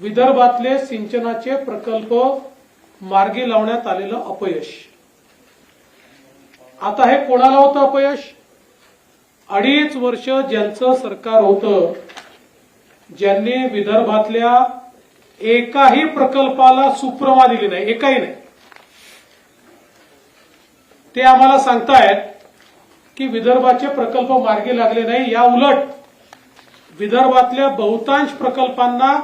विदर्भातले सिंचनाचे प्रकल्प मार्गी लावण्यात आलेलं अपयश. आता हे कोणाला होतं अपयश? अडीच वर्ष ज्यांचं सरकार होतं ज्यांनी विदर्भातल्या एकाही प्रकल्पाला सुप्रमा दिली नाही एकाही नाही. ते आम्हाला सांगतायत की विदर्भाचे प्रकल्प मार्गी लागले नाही या उलट विदर्भातल्या बहुतांश प्रकल्पांना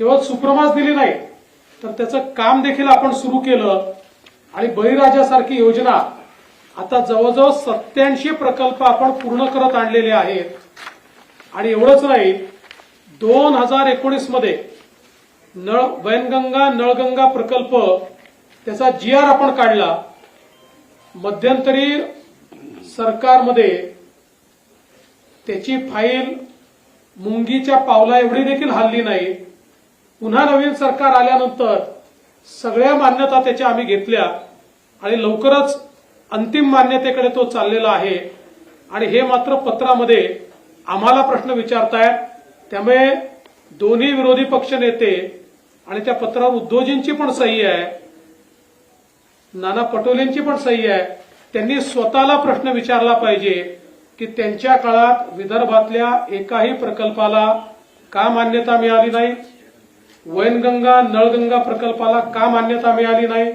केवळ सुप्रमास दिली नाही तर त्याचं काम देखील आपण सुरू केलं. आणि बळीराजासारखी योजना आता जवळजवळ सत्याऐंशी प्रकल्प आपण पूर्ण करत आणलेले आहेत. आणि एवढंच नाही दोन हजार एकोणीसमध्ये नळ वैनगंगा नळगंगा प्रकल्प त्याचा जी आर आपण काढला. मध्यंतरी सरकारमध्ये त्याची फाईल मुंगीच्या पावला एवढी देखील हल्ली नाही. पुन्हा नवीन सरकार आल्यानंतर सगळ्या मान्यता त्याच्या आम्ही घेतल्या आणि लवकरच अंतिम मान्यतेकडे तो चाललेला आहे. आणि हे मात्र पत्रामध्ये आम्हाला प्रश्न विचारतायत. त्यामुळे दोन्ही विरोधी पक्ष नेते आणि त्या पत्रावर उद्धवजींची पण सही आहे. नाना पटोलेंची पण सही आहे. त्यांनी स्वतःला प्रश्न विचारला पाहिजे की त्यांच्या काळात विदर्भातल्या एकाही प्रकल्पाला का मान्यता मिळाली नाही? वैनगंगा नळगंगा प्रकल्पाला का मान्यता मिळाली नाही?